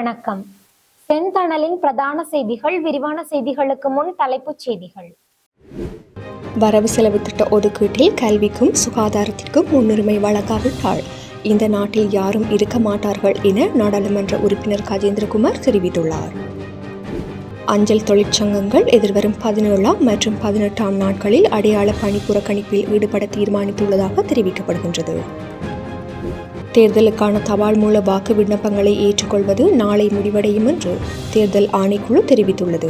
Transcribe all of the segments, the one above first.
வணக்கம். செந்தணலின் பிரதான செய்திகள் விரிவான செய்திகளுக்கு முன் தலைப்புச் செய்திகள். வரவு செலவு திட்ட ஒதுக்கீட்டில் கல்விக்கும் சுகாதாரத்திற்கும் முன்னுரிமை வழங்காவிட்டால் இந்த நாட்டில் யாரும் இருக்க மாட்டார்கள் என நாடாளுமன்ற உறுப்பினர் கஜேந்திரகுமார் தெரிவித்துள்ளார். அஞ்சல் தொழிற்சங்கங்கள் எதிர்வரும் பதினேழாம் மற்றும் பதினெட்டாம் நாட்களில் அடையாள பணி புறக்கணிப்பில் ஈடுபட தீர்மானித்துள்ளதாக தெரிவிக்கப்படுகின்றது. தேர்தலுக்கான தபால் மூல வாக்கு விண்ணப்பங்களை ஏற்றுக்கொள்வது நாளை முடிவடையும் என்று தேர்தல் ஆணைக்குழு தெரிவித்துள்ளது.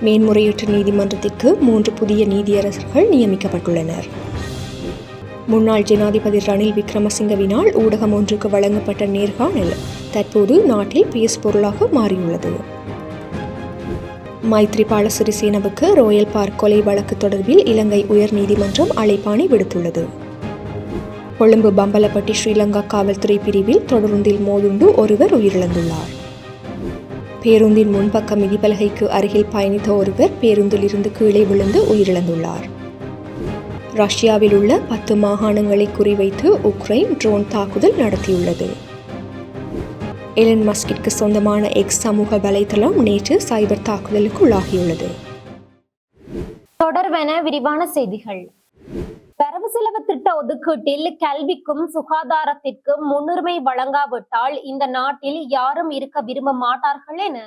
மேன்முறையீட்டு நீதிமன்றத்திற்கு மூன்று புதிய நீதியரசர்கள் நியமிக்கப்பட்டுள்ளனர். முன்னாள் ஜனாதிபதி ரணில் விக்ரமசிங்கவினால் ஊடகம் ஒன்றுக்கு வழங்கப்பட்ட நேர்காணல் தற்போது நாட்டில் பேசுபொருளாக மாறியுள்ளது. மைத்ரிபால சிறிசேனவுக்கு ரோயல் பார்க் கொலை வழக்கு தொடர்பில் இலங்கை உயர்நீதிமன்றம் அழைப்பாணை விடுத்துள்ளது. கொழும்பு பம்பலப்பட்டி ஸ்ரீலங்கா காவல்துறை பிரிவில் தொடருந்தில் மோதுண்டு ஒருவர் உயிரிழந்துள்ளார். பேருந்தின் முன்பக்க மிதிப்பலகைக்கு அருகில் பயணித்த ஒருவர் பேருந்தில் இருந்து கீழே விழுந்து உயிரிழந்துள்ளார். ரஷ்யாவில் உள்ள பத்து மாகாணங்களை குறிவைத்து உக்ரைன் ட்ரோன் தாக்குதல் நடத்தியுள்ளது. எலன் மஸ்கிற்கு சொந்தமான எக்ஸ் சமூக வலைதளம் நேற்று சைபர் தாக்குதலுக்கு உள்ளாகியுள்ளது தொடர்வென விரிவான செய்திகள். செலவு திட்ட ஒதுக்கீட்டில் கல்விக்கும் சுகாதாரத்திற்கும் முன்னுரிமை வழங்காவிட்டால் இந்த நாட்டில் யாரும் இருக்க விரும்ப மாட்டார்கள் என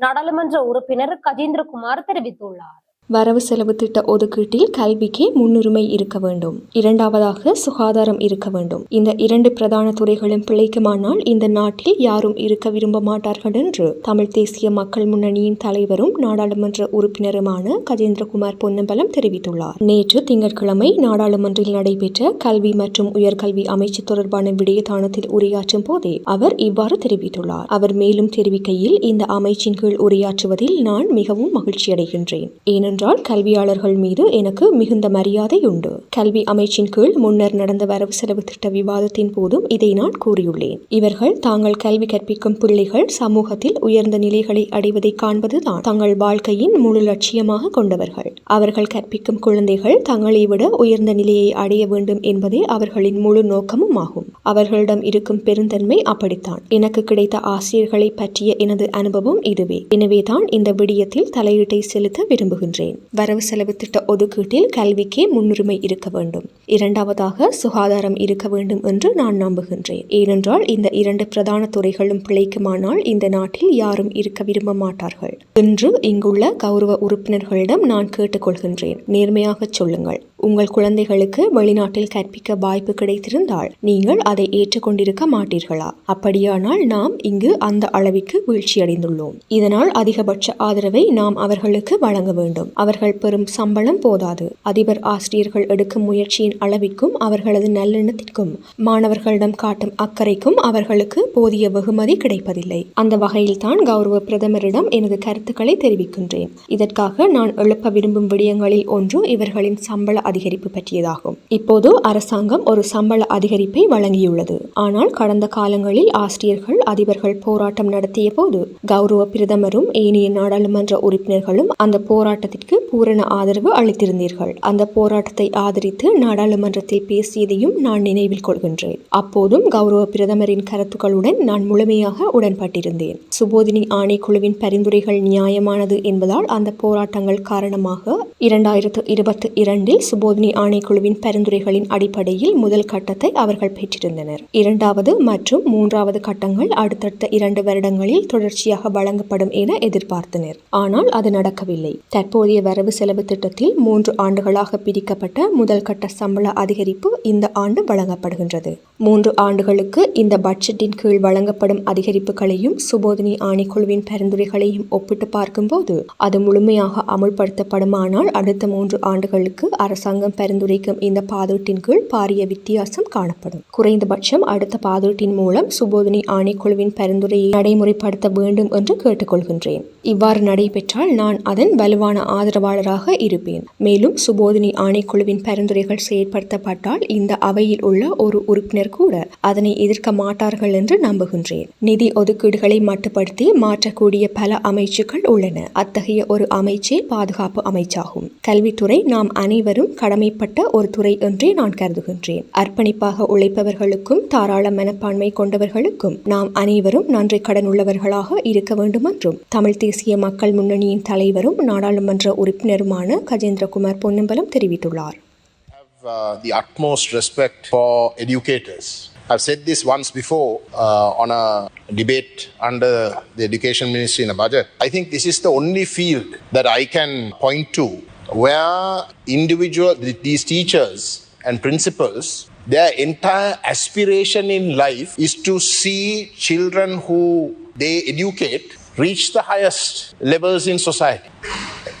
நாடாளுமன்ற உறுப்பினர் கஜேந்திரகுமார் தெரிவித்துள்ளார். வரவு செலவு திட்ட ஒதுக்கீட்டில் கல்விக்கே முன்னுரிமை இருக்க வேண்டும். இரண்டாவதாக சுகாதாரம் இருக்க வேண்டும். இந்த இரண்டு பிரதான துறைகளும் பிழைக்குமானால் இந்த நாட்டில் யாரும் இருக்க விரும்ப மாட்டார்கள் என்று தமிழ் தேசிய மக்கள் முன்னணியின் தலைவரும் நாடாளுமன்ற உறுப்பினருமான கஜேந்திரகுமார் பொன்னம்பலம் தெரிவித்துள்ளார். நேற்று திங்கட்கிழமை நாடாளுமன்றில் நடைபெற்ற கல்வி மற்றும் உயர்கல்வி அமைச்சு தொடர்பான விடயதானத்தில் உரையாற்றும் போதே அவர் இவ்வாறு தெரிவித்துள்ளார். அவர் மேலும் தெரிவிக்கையில் இந்த அமைச்சின் கீழ் உரையாற்றுவதில் நான் மிகவும் மகிழ்ச்சியடைகின்றேன். ஏனென்றால் கல்வியாளர்கள் மீது எனக்கு மிகுந்த மரியாதை உண்டு கல்வி அமைச்சின் கீழ் முன்னர் நடந்த வரவு செலவு திட்ட விவாதத்தின் போதும் இதை நான் கூறியுள்ளேன். இவர்கள் தாங்கள் கல்வி கற்பிக்கும் பிள்ளைகள் சமூகத்தில் உயர்ந்த நிலைகளை அடைவதை காண்பதுதான் தங்கள் வாழ்க்கையின் முழு லட்சியமாக கொண்டவர்கள். அவர்கள் கற்பிக்கும் குழந்தைகள் தங்களை விட உயர்ந்த நிலையை அடைய வேண்டும் என்பதே அவர்களின் முழு நோக்கமும் ஆகும் அவர்களிடம் இருக்கும் பெருந்தன்மை அப்படித்தான். எனக்கு கிடைத்த ஆசிரியர்களை பற்றிய எனது அனுபவம் இதுவே. எனவேதான் இந்த விடயத்தில் தலையீட்டை செலுத்த விரும்புகின்றேன். வரவு செலவு திட்ட ஒதுக்கீட்டில் கல்விக்கே முன்னுரிமை இருக்க வேண்டும். இரண்டாவதாக சுகாதாரம் இருக்க வேண்டும் என்று நான் நம்புகின்றேன். ஏனென்றால் இந்த இரண்டு பிரதான துறைகளும் பிழைக்குமானால் இந்த நாட்டில் யாரும் இருக்க விரும்ப மாட்டார்கள். இன்று இங்குள்ள கௌரவ உறுப்பினர்களிடம் நான் கேட்டுக்கொள்கின்றேன். நேர்மையாகச் சொல்லுங்கள். உங்கள் குழந்தைகளுக்கு வெளிநாட்டில் கற்பிக்க வாய்ப்பு கிடைத்திருந்தால் நீங்கள் அதை ஏற்றுக்கொண்டிருக்க மாட்டீர்களா? அப்படியானால் நாம் இங்கு அந்த அளவிற்கு வீழ்ச்சியடைந்துள்ளோம். இதனால் அதிகபட்ச ஆதரவை நாம் அவர்களுக்கு வழங்க வேண்டும். அவர்கள் பெறும் சம்பளம் போதாது. அதிபர் ஆசிரியர்கள் எடுக்கும் முயற்சியின் அளவிற்கும் அவர்களது நல்லெண்ணத்திற்கும் மாணவர்களிடம் காட்டும் அக்கறைக்கும் அவர்களுக்கு போதிய வெகுமதி கிடைப்பதில்லை. அந்த வகையில்தான் கௌரவ பிரதமரிடம் எனது கருத்துக்களை தெரிவிக்கின்றேன். இதற்காக நான் எழுப்ப விரும்பும் விடயங்களில் ஒன்று இவர்களின் சம்பள அதிகரிப்பு பற்றியதாகும். இப்போது அரசாங்கம் ஒரு சம்பள அதிகரிப்பை வழங்கியுள்ளது. ஆனால் கடந்த காலங்களில் ஆசிரியர்கள் அதிபர்கள் போராட்டம் நடத்திய போது கௌரவ பிரதமரும் ஏனைய நாடாளுமன்ற உறுப்பினர்களும் அந்த போராட்டத்திற்கு பூரண ஆதரவு அளித்திருந்தீர்கள். அந்த போராட்டத்தை ஆதரித்து நாடாளுமன்றத்தில் பேசியதையும் நான் நினைவில் கொள்கின்றேன். அப்போதும் கௌரவ பிரதமரின் கருத்துக்களுடன் நான் முழுமையாக உடன்பட்டிருந்தேன். சுபோதினி ஆணைக்குழுவின் பரிந்துரைகள் நியாயமானது என்பதால் அந்த போராட்டங்கள் காரணமாக இரண்டாயிரத்து இருபத்தி இரண்டில் சம்போதனை ஆணைக்குழுவின் பரிந்துரைகளின் அடிப்படையில் முதல் கட்டத்தை அவர்கள் பெற்றிருந்தனர். இரண்டாவது மற்றும் மூன்றாவது கட்டங்கள் அடுத்தடுத்த இரண்டு வருடங்களில் தொடர்ச்சியாக வழங்கப்படும் என எதிர்பார்த்தனர். ஆனால் அது நடக்கவில்லை. தற்போதைய வரவு செலவு திட்டத்தில் மூன்று ஆண்டுகளாக பிரிக்கப்பட்ட முதல் கட்ட சம்பள அதிகரிப்பு இந்த ஆண்டு வழங்கப்படுகின்றது. மூன்று ஆண்டுகளுக்கு இந்த பட்ஜெட்டின் கீழ் வழங்கப்படும் அதிகரிப்புகளையும் சுபோதினி ஆணைக்குழுவின் பரிந்துரைகளையும் ஒப்பிட்டு பார்க்கும்போது அது முழுமையாக அமுல்படுத்தப்படுமானால் அடுத்த மூன்று ஆண்டுகளுக்கு அரசு அரசாங்கம் பரிந்துரைக்கும் இந்த பாதீட்டின் கீழ் பாரிய வித்தியாசம் காணப்படும். குறைந்தபட்சம் அடுத்த பாதீட்டின் மூலம் சுபோதனை ஆணைக்குழுவின் பரிந்துரையை நடைமுறைப்படுத்த வேண்டும் என்று கேட்டுக்கொள்கின்றேன். இவ்வாறு நடைபெற்றால் நான் அதன் வலுவான ஆதரவாளராக இருப்பேன். மேலும் சுபோதனை ஆணைக்குழுவின் பரிந்துரைகள் செயற்படுத்தப்பட்டால் இந்த அவையில் உள்ள ஒரு உறுப்பினர் கூட அதனை எதிர்க்க மாட்டார்கள் என்று நம்புகின்றேன். நிதி ஒதுக்கீடுகளை மட்டுப்படுத்தி மாற்றக்கூடிய பல அமைச்சுக்கள் உள்ளன. அத்தகைய ஒரு அமைச்சே பாதுகாப்பு அமைச்சாகும். கல்வித்துறை நாம் அனைவரும் கடமைப்பட்ட ஒரு துறை என்றே நான் கருதுகின்றேன் அர்ப்பணிப்பாக உழைப்பவர்களுக்கும் தாராள மனப்பான்மை கொண்டவர்களுக்கும் நாம் அனைவரும் நன்றி கடன் உள்ளவர்களாக இருக்க வேண்டும் என்றும் தமிழ் தேசிய மக்கள் முன்னணியின் தலைவரும் நாடாளுமன்ற உறுப்பினருமான கஜேந்திரகுமார் பொன்னம்பலம் தெரிவித்துள்ளார் uh, the utmost respect for educators. I've said this once before uh, on a debate under the education ministry in a budget. I think this is the only field that I can point to where individual these teachers and principals their entire aspiration in life is to see children who they educate reach the highest levels in society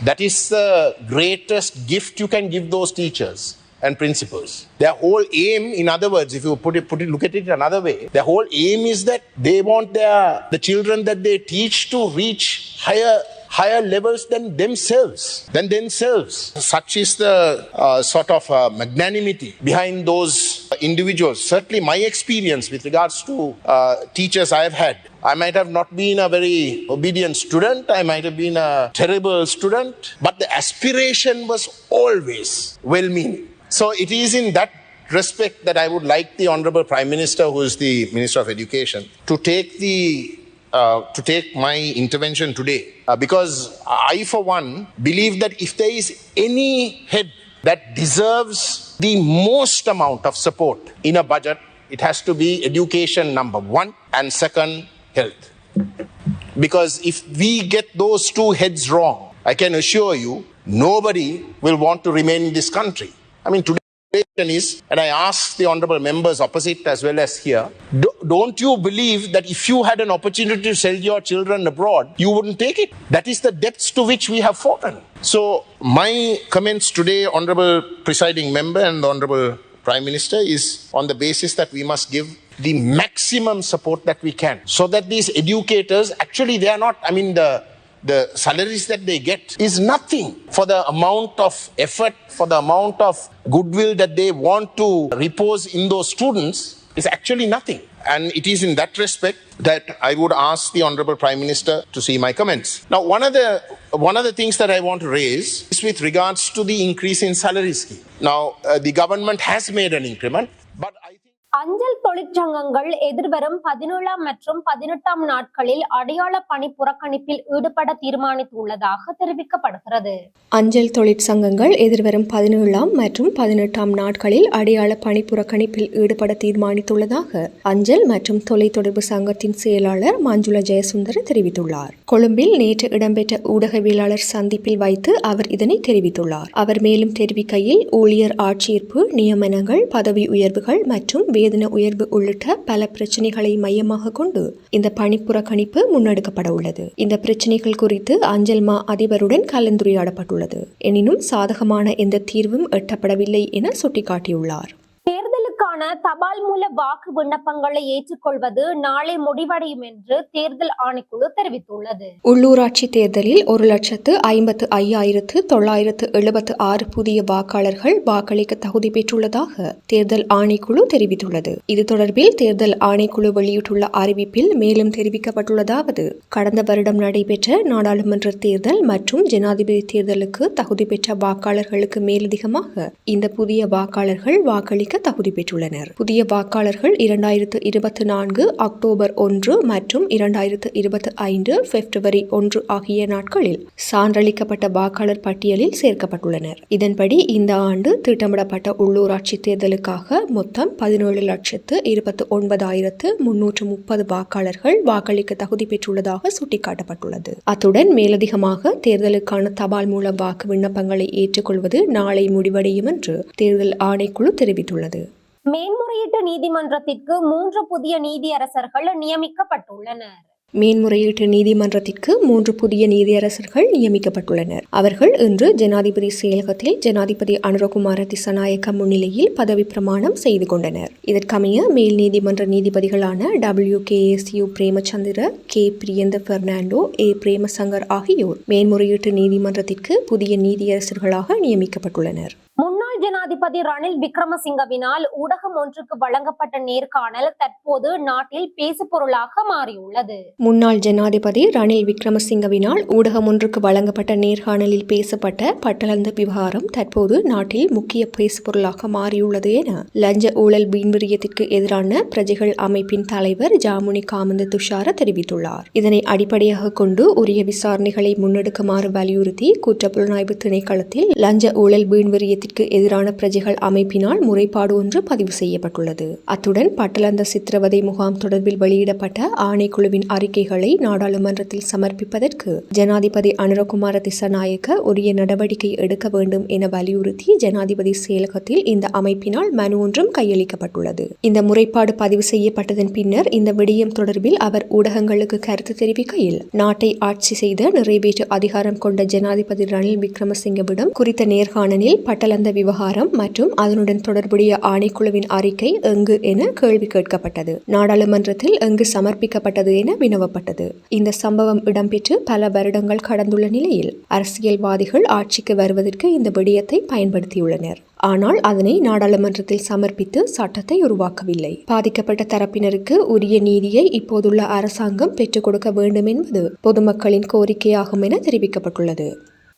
that is the greatest gift you can give those teachers and principals. Their whole aim, in other words, if you put it, put it, look at it another way, their whole aim is that they want their the children that they teach to reach higher higher levels than themselves than themselves such is the uh, sort of uh, magnanimity behind those individuals certainly my experience with regards to uh, teachers i have had I might have not been a very obedient student. I might have been a terrible student. But the aspiration was always well meaning. So it is in that respect that I would like the Honorable Prime Minister, who is the Minister of Education, to take the uh, to take my intervention today uh, because I, for one, believe that if there is any head that deserves the most amount of support in a budget, it has to be education, number one, and second, health. Because if we get those two heads wrong, I can assure you, nobody will want to remain in this country. I mean, today is, and I ask the honorable members opposite as well as here, do- don't you believe that if you had an opportunity to sell your children abroad, you wouldn't take it? That is the depths to which we have fallen. So, my comments today, honorable presiding member and honorable prime minister, is on the basis that we must give the maximum support that we can so that these educators actually they are not i mean the the salaries that they get is nothing for the amount of effort, for the amount of goodwill that they want to repose in those students is actually nothing. And it is in that respect that I would ask the Honorable Prime Minister to see my comments. Now, one of the one of the things that I want to raise is with regards to the increase in salary scheme. Now, uh, the government has made an increment. அஞ்சல் தொழிற்சங்கங்கள் எதிர்வரும் பதினேழாம் மற்றும் பதினெட்டாம் நாட்களில் அடையாள பணி புறக்கணிப்பில் ஈடுபட தீர்மானித்துள்ளதாக தெரிவிக்கப்படுகிறது. அஞ்சல் தொழிற்சங்கங்கள் எதிர்வரும் பதினேழாம் மற்றும் பதினெட்டாம் நாட்களில் அடையாள பணி புறக்கணிப்பில் ஈடுபட தீர்மானித்துள்ளதாக அஞ்சல் மற்றும் தொலைத்தொடர்பு சங்கத்தின் செயலாளர் மஞ்சுள ஜெயசுந்தர் தெரிவித்துள்ளார். கொழும்பில் நேற்று இடம்பெற்ற ஊடகவியலாளர் சந்திப்பில் வைத்து அவர் இதனை தெரிவித்துள்ளார். அவர் மேலும் தெரிவிக்கையில் ஊழியர் ஆட்சேர்ப்பு நியமனங்கள் பதவி உயர்வுகள் மற்றும் வேதன உயர்வு உள்ளிட்ட பல பிரச்சனைகளை மையமாக கொண்டு இந்த பணிப்புற கணிப்பு முன்னெடுக்கப்பட உள்ளது. இந்த பிரச்சனைகள் குறித்து அஞ்சல் மா அதிபருடன் கலந்துரையாடப்பட்டுள்ளது. எனினும் சாதகமான எந்த தீர்வும் எட்டப்படவில்லை என சுட்டிக்காட்டியுள்ளார். தொடர்பான தபால் மூல வாக்கு விண்ணப்பங்களை ஏற்றுக்கொள்வது நாளை முடிவடையும் என்று தேர்தல் ஆணைக்குழு தெரிவித்துள்ளது. உள்ளூராட்சி தேர்தலில் ஒரு லட்சத்து ஐம்பத்து ஐயாயிரத்து தொள்ளாயிரத்து எழுபத்து ஆறு புதிய வாக்காளர்கள் வாக்களிக்க தகுதி பெற்றுள்ளதாக தேர்தல் ஆணைக்குழு தெரிவித்துள்ளது. இது தொடர்பில் தேர்தல் ஆணைக்குழு வெளியிட்டுள்ள அறிவிப்பில் மேலும் தெரிவிக்கப்பட்டுள்ளதாவது கடந்த வருடம் நடைபெற்ற நாடாளுமன்ற தேர்தல் மற்றும் ஜனாதிபதி தேர்தலுக்கு தகுதி பெற்ற வாக்காளர்களுக்கு மேலதிகமாக இந்த புதிய வாக்காளர்கள் வாக்களிக்க தகுதி பெற்றுள்ளனர். புதிய வாக்காளர்கள் இரண்டாயிரத்து இருபத்தி நான்கு அக்டோபர் ஒன்று மற்றும் இரண்டாயிரத்து இருபத்தி ஐந்து பிப்ரவரி ஒன்று ஆகிய நாட்களில் சான்றளிக்கப்பட்ட வாக்காளர் பட்டியலில் சேர்க்கப்பட்டுள்ளனர். இதன்படி இந்த ஆண்டு திட்டமிடப்பட்ட உள்ளூராட்சி தேர்தலுக்காக மொத்தம் பதினேழு லட்சத்து இருபத்தி ஒன்பதாயிரத்து முன்னூற்று முப்பது வாக்காளர்கள் வாக்களிக்க தகுதி பெற்றுள்ளதாக சுட்டிக்காட்டப்பட்டுள்ளது. அத்துடன் மேலதிகமாக தேர்தலுக்கான தபால் மூலம் வாக்கு விண்ணப்பங்களை ஏற்றுக்கொள்வது நாளை முடிவடையும் என்று தேர்தல் ஆணைக்குழு தெரிவித்துள்ளது. மேன்முறையீட்டு நீதிமன்றத்திற்கு மூன்று புதிய நீதியரசர்கள் நியமிக்கப்பட்டுள்ளனர். மேன்முறையீட்டு நீதிமன்றத்திற்கு மூன்று புதிய நீதியரசர்கள் நியமிக்கப்பட்டுள்ளனர். அவர்கள் இன்று ஜனாதிபதி செயலகத்தில் ஜனாதிபதி அனுரகுமார திசநாயக்க முன்னிலையில் பதவி பிரமாணம் செய்து கொண்டனர். இதற்கமைய மேல் நீதிமன்ற நீதிபதிகளான W K S U Premachandra K Priyantha Fernando A Premashankar ஆகியோர் மேன்முறையீட்டு நீதிமன்றத்திற்கு புதிய நீதியரசர்களாக நியமிக்கப்பட்டுள்ளனர். ஜனாதிபதி ரணில் விக்ரமசிங்கவினால் ஊடகம் ஒன்றுக்கு வழங்கப்பட்ட நேர்காணல் தற்போது நாட்டில் பேசுபொருளாக மாறியுள்ளது. முன்னாள் ஜனாதிபதி ரணில் விக்ரமசிங்கவினால் ஊடகம் ஒன்றுக்கு வழங்கப்பட்ட நேர்காணலில் பேசப்பட்ட பட்டலந்து விவகாரம் தற்போது நாட்டில் முக்கிய பேசுபொருளாக மாறியுள்ளது என லஞ்ச ஊழல் வீண்விரியத்திற்கு எதிரான பிரஜைகள் அமைப்பின் தலைவர் ஜாமுனி காமந்த துஷார தெரிவித்துள்ளார். இதனை அடிப்படையாக கொண்டு உரிய விசாரணைகளை முன்னெடுக்குமாறு வலியுறுத்தி குற்றப்புலனாய்வு திணைக்களத்தில் லஞ்ச ஊழல் வீண்விரியத்திற்கு எதிரான பிரஜைகள் அமைப்பினால் முறைப்பாடு ஒன்று பதிவு செய்யப்பட்டுள்ளது. அத்துடன் பட்டலந்த சித்திரவதை முகாம் தொடர்பில் வெளியிடப்பட்ட ஆணைக்குழுவின் அறிக்கைகளை நாடாளுமன்றத்தில் சமர்ப்பிப்பதற்கு ஜனாதிபதி அனுரகுமார திசநாயக்க உரிய நடவடிக்கை எடுக்க வேண்டும் என வலியுறுத்தி ஜனாதிபதி செயலகத்தில் இந்த அமைப்பினால் மனு ஒன்றும் கையளிக்கப்பட்டுள்ளது. இந்த முறைப்பாடு பதிவு செய்யப்பட்டதன் பின்னர் இந்த விடயம் தொடர்பில் அவர் ஊடகங்களுக்கு கருத்து தெரிவிக்கையில் நாட்டை ஆட்சி செய்த நிறைவேற்று அதிகாரம் கொண்ட ஜனாதிபதி ரணில் விக்ரமசிங்கவிடம் குறித்த நேர்காணலில் பட்டலந்த விவகாரம் மற்றும் அதனுடன் தொடர்புடைய ஆணைக்குழுவின் அறிக்கை எங்கு என கேள்வி கேட்கப்பட்டது. நாடாளுமன்றத்தில் எங்கு சமர்ப்பிக்கப்பட்டது என வினவப்பட்டது. இந்த சம்பவம் இடம்பெற்று பல வருடங்கள் கடந்துள்ள நிலையில் அரசியல்வாதிகள் ஆட்சிக்கு வருவதற்கு இந்த விடயத்தை பயன்படுத்தியுள்ளனர். ஆனால் அதனை நாடாளுமன்றத்தில் சமர்ப்பித்து சட்டத்தை உருவாக்கவில்லை. பாதிக்கப்பட்ட தரப்பினருக்கு உரிய நீதியை இப்போதுள்ள அரசாங்கம் பெற்றுக் கொடுக்க வேண்டும் என்பது பொதுமக்களின் கோரிக்கையாகும் என தெரிவிக்கப்பட்டுள்ளது.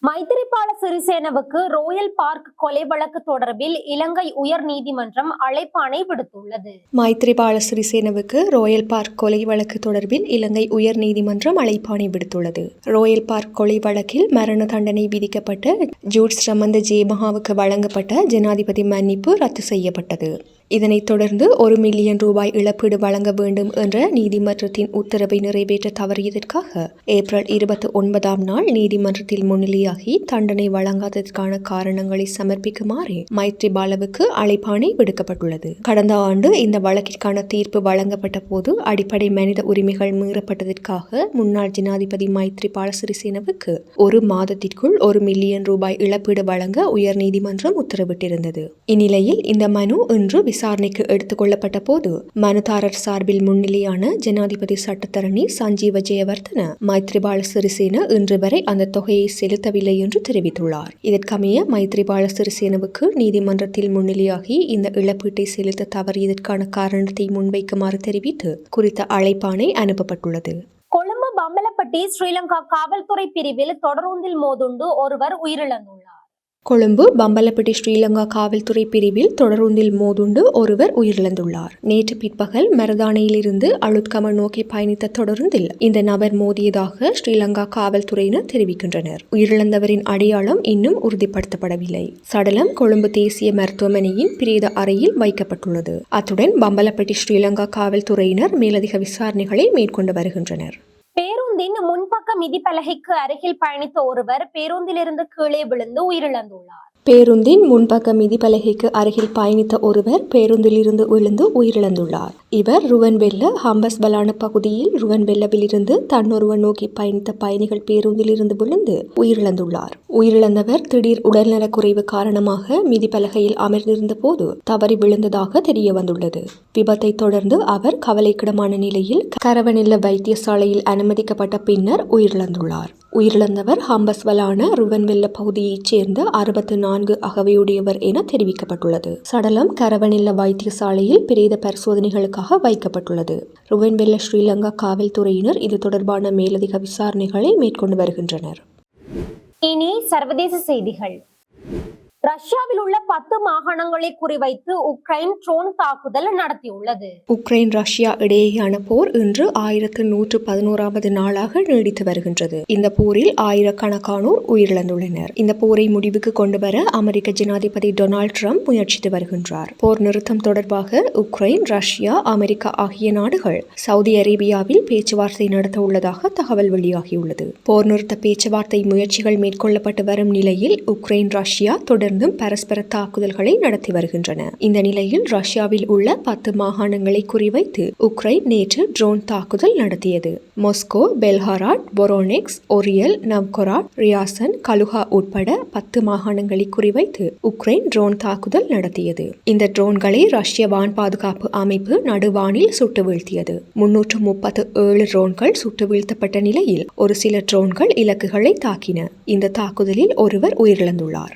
மைத்திரிபால சிறிசேனவுக்கு ரோயல் பார்க் கொலை வழக்கு தொடர்பில் இலங்கை உயர் நீதிமன்றம் அழைப்பாணை விடுத்துள்ளது. மைத்திரிபால சிறிசேனவுக்கு ரோயல் பார்க் கொலை வழக்கு தொடர்பில் இலங்கை உயர் நீதிமன்றம் அழைப்பாணை விடுத்துள்ளது. ரோயல் பார்க் கொலை வழக்கில் மரண தண்டனை விதிக்கப்பட்ட ஜூட் சமந்த ஜேமஹாவுக்கு வழங்கப்பட்ட ஜனாதிபதி மன்னிப்பு ரத்து செய்யப்பட்டது. இதனைத் தொடர்ந்து ஒரு மில்லியன் ரூபாய் இழப்பீடு வழங்க வேண்டும் என்ற நீதிமன்றத்தின் உத்தரவை நிறைவேற்ற தவறியதற்காக ஏப்ரல் இருபத்தி ஒன்பதாம் நாள் நீதிமன்றத்தில் முன்னிலையாக தண்டனை வழங்காததற்கான காரணங்களை சமர்ப்பிக்குமாறு மைத்ரிபாலவுக்கு அழைப்பாணை விடுக்கப்பட்டுள்ளது. கடந்த ஆண்டு இந்த வழக்கிற்கான தீர்ப்பு வழங்கப்பட்ட போது அடிப்படை மனித உரிமைகள் மீறப்பட்டதற்காக முன்னாள் ஜனாதிபதி மைத்ரிபால சிறிசேனவுக்கு ஒரு மாதத்திற்குள் ஒரு மில்லியன் ரூபாய் இழப்பீடு வழங்க உயர்நீதிமன்றம் உத்தரவிட்டிருந்தது. இந்நிலையில் இந்த மனு இன்று விசாரணைக்கு எடுத்துக் கொள்ளப்பட்ட போது மனுதாரர் சார்பில் முன்னிலையான ஜனாதிபதி சட்டத்தரணி சஞ்சீவ ஜெயவர்தன மைத்ரிபால சிறிசேன இன்று வரை அந்த தொகையை செலுத்தவில்லை என்று தெரிவித்துள்ளார். இதற்கமைய மைத்ரிபால சிறிசேனவுக்கு நீதிமன்றத்தில் முன்னிலையாகி இந்த இழப்பீட்டை செலுத்த தவறியதற்கான காரணத்தை முன்வைக்குமாறு தெரிவித்து குறித்த அழைப்பாணை அனுப்பப்பட்டுள்ளது. கொழும்பு பம்பலப்பட்டி ஸ்ரீலங்கா காவல்துறை பிரிவில் தொடரூந்தில் மோதுண்டு ஒருவர் உயிரிழந்துள்ளார். கொழும்பு பம்பலப்பட்டி ஸ்ரீலங்கா காவல்துறை பிரிவில் தொடருந்தில் மோதுண்டு ஒருவர் உயிரிழந்துள்ளார். நேற்று பிற்பகல் மரதானையிலிருந்து அழுத்கம நோக்கி பயணித்த தொடருந்தில் இந்த நபர் மோதியதாக ஸ்ரீலங்கா காவல்துறையினர் தெரிவிக்கின்றனர். உயிரிழந்தவரின் அடையாளம் இன்னும் உறுதிப்படுத்தப்படவில்லை. சடலம் கொழும்பு தேசிய மருத்துவமனையின் பிரேத அறையில் வைக்கப்பட்டுள்ளது. அத்துடன் பம்பலப்பட்டி ஸ்ரீலங்கா காவல்துறையினர் மேலதிக விசாரணைகளை மேற்கொண்டு வருகின்றனர். பேருந்தின் முன்பக்க மிதிப்பலகைக்கு அருகில் பயணித்த ஒருவர் பேருந்திலிருந்து கீழே விழுந்து உயிரிழந்துள்ளார். பேருந்தின் முன்பக்க மிதிப்பலகைக்கு அருகில் பயணித்த ஒருவர் பேருந்திலிருந்து விழுந்து உயிரிழந்துள்ளார். இவர் ருவன்வெல்ல ஹம்பஸ் பலான பகுதியில் ருவன்வெல்லவிலிருந்து தன்னொருவன் நோக்கி பயணித்த பயணிகள் பேருந்திலிருந்து விழுந்து உயிரிழந்துள்ளார். உயிரிழந்தவர் திடீர் உடல்நலக்குறைவு காரணமாக மிதிப்பலகையில் அமர்ந்திருந்த போது தவறி விழுந்ததாக தெரிய வந்துள்ளது விபத்தை தொடர்ந்து அவர் கவலைக்கிடமான நிலையில் கரவனில்ல வைத்தியசாலையில் அனுமதிக்கப்பட்ட பின்னர் உயிரிழந்துள்ளார். உயிரிழந்தவர் ஹம்பஸ்வலான ருவன்வெல்ல பகுதியைச் சேர்ந்த அறுபத்து நான்கு அகவையுடையவர் என தெரிவிக்கப்பட்டுள்ளது. சடலம் கரவனில்ல வைத்தியசாலையில் பிரேத பரிசோதனைகளுக்காக வைக்கப்பட்டுள்ளது. ருவன்வெல்ல ஸ்ரீலங்கா காவல்துறையினர் இது தொடர்பான மேலதிக விசாரணைகளை மேற்கொண்டு வருகின்றனர். இனி சர்வதேச செய்திகள். ரஷ்யாவில் உள்ள பத்து மாகாணங்களை குறிவைத்து உக்ரைன் ட்ரோன் தாக்குதல் நடத்தியுள்ளது. உக்ரைன் ரஷ்யா இடையேயான போர் இன்று ஆயிரத்து நூற்று பதினோராவது நாளாக நீடித்து வருகின்றது. இந்த போரில் ஆயிரக்கணக்கானோர் உயிரிழந்துள்ளனர். இந்த போரை முடிவுக்கு கொண்டு வர அமெரிக்க ஜனாதிபதி டொனால்ட் ட்ரம்ப் முயற்சித்து வருகின்றார். போர் நிறுத்தம் தொடர்பாக உக்ரைன் ரஷ்யா அமெரிக்கா ஆகிய நாடுகள் சவுதி அரேபியாவில் பேச்சுவார்த்தை நடத்த உள்ளதாக தகவல் வெளியாகியுள்ளது. போர் நிறுத்த பேச்சுவார்த்தை முயற்சிகள் மேற்கொள்ளப்பட்டு வரும் நிலையில் உக்ரைன் ரஷ்யா தொடர்ந்தும் பரஸ்பர தாக்குதல்களை நடத்தி வருகின்றன. இந்த நிலையில் ரஷ்யாவில் உள்ள பத்து மாகாணங்களை குறிவைத்து உக்ரைன் நேற்று ட்ரோன் தாக்குதல் நடத்தியது. மொஸ்கோ பெல்ஹாராட் பொரோனெக்ஸ் ஒரியல் நவ்கொராட் ரியாசன் கலுகா உட்பட பத்து மாகாணங்களை குறிவைத்து உக்ரைன் ட்ரோன் தாக்குதல் நடத்தியது. இந்த ட்ரோன்களை ரஷ்ய வான் பாதுகாப்பு அமைப்பு நடுவானில் சுட்டு வீழ்த்தியது முன்னூற்று முப்பத்து ஏழு ட்ரோன்கள் சுட்டு வீழ்த்தப்பட்ட நிலையில் ஒரு சில ட்ரோன்கள் இலக்குகளை தாக்கின. இந்த தாக்குதலில் ஒருவர் உயிரிழந்துள்ளார்.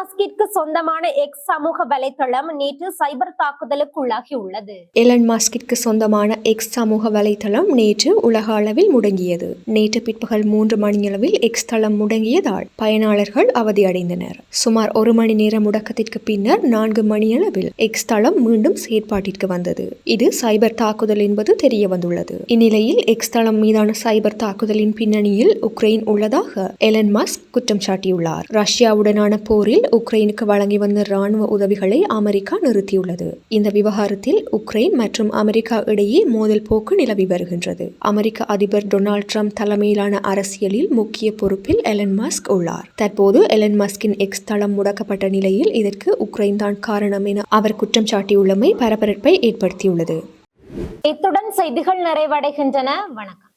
மஸ்கிற்கு சொந்தமான எக்ஸ் சமூக வலைத்தளம் நேற்று சைபர் தாக்குதலுக்குள்ளாகி உள்ளது. எலன் மாஸ்கிற்கு சொந்தமான எக்ஸ் சமூக வலைத்தளம் நேற்று உலக அளவில் முடங்கியது. நேற்று பிற்பகல் மூன்று மணியளவில் எக்ஸ் தளம் முடங்கியதால் பயனாளர்கள் அவதியடைந்தனர். சுமார் ஒரு மணி நேர முடக்கத்திற்கு பின்னர் நான்கு மணியளவில் எக்ஸ் தளம் மீண்டும் செயற்பாட்டிற்கு வந்தது. இது சைபர் தாக்குதல் என்பது தெரிய வந்துள்ளது இந்நிலையில் எக்ஸ் தளம் மீதான சைபர் தாக்குதலின் பின்னணியில் உக்ரைன் உள்ளதாக எலன் மஸ்க் குற்றம் சாட்டியுள்ளார். ரஷ்யாவுடனான போரில் உக்ரைனுக்கு வழங்கி வந்த ராணுவ உதவிகளை அமெரிக்கா நிறுத்தியுள்ளது. இந்த விவகாரத்தில் உக்ரைன் மற்றும் அமெரிக்கா இடையே மோதல் போக்கு நிலவி வருகின்றது. அமெரிக்க அதிபர் டொனால்ட் ட்ரம்ப் தலைமையிலான அரசியலில் முக்கிய பொறுப்பில் எலன் மஸ்க் உள்ளார். தற்போது எலன் மஸ்கின் எக்ஸ் தளம் முடக்கப்பட்ட நிலையில் இதற்கு உக்ரைன் தான் காரணம் என அவர் குற்றம் சாட்டியுள்ளமை பரபரப்பை ஏற்படுத்தியுள்ளது. இத்துடன் செய்திகள் நிறைவடைகின்றன. வணக்கம்.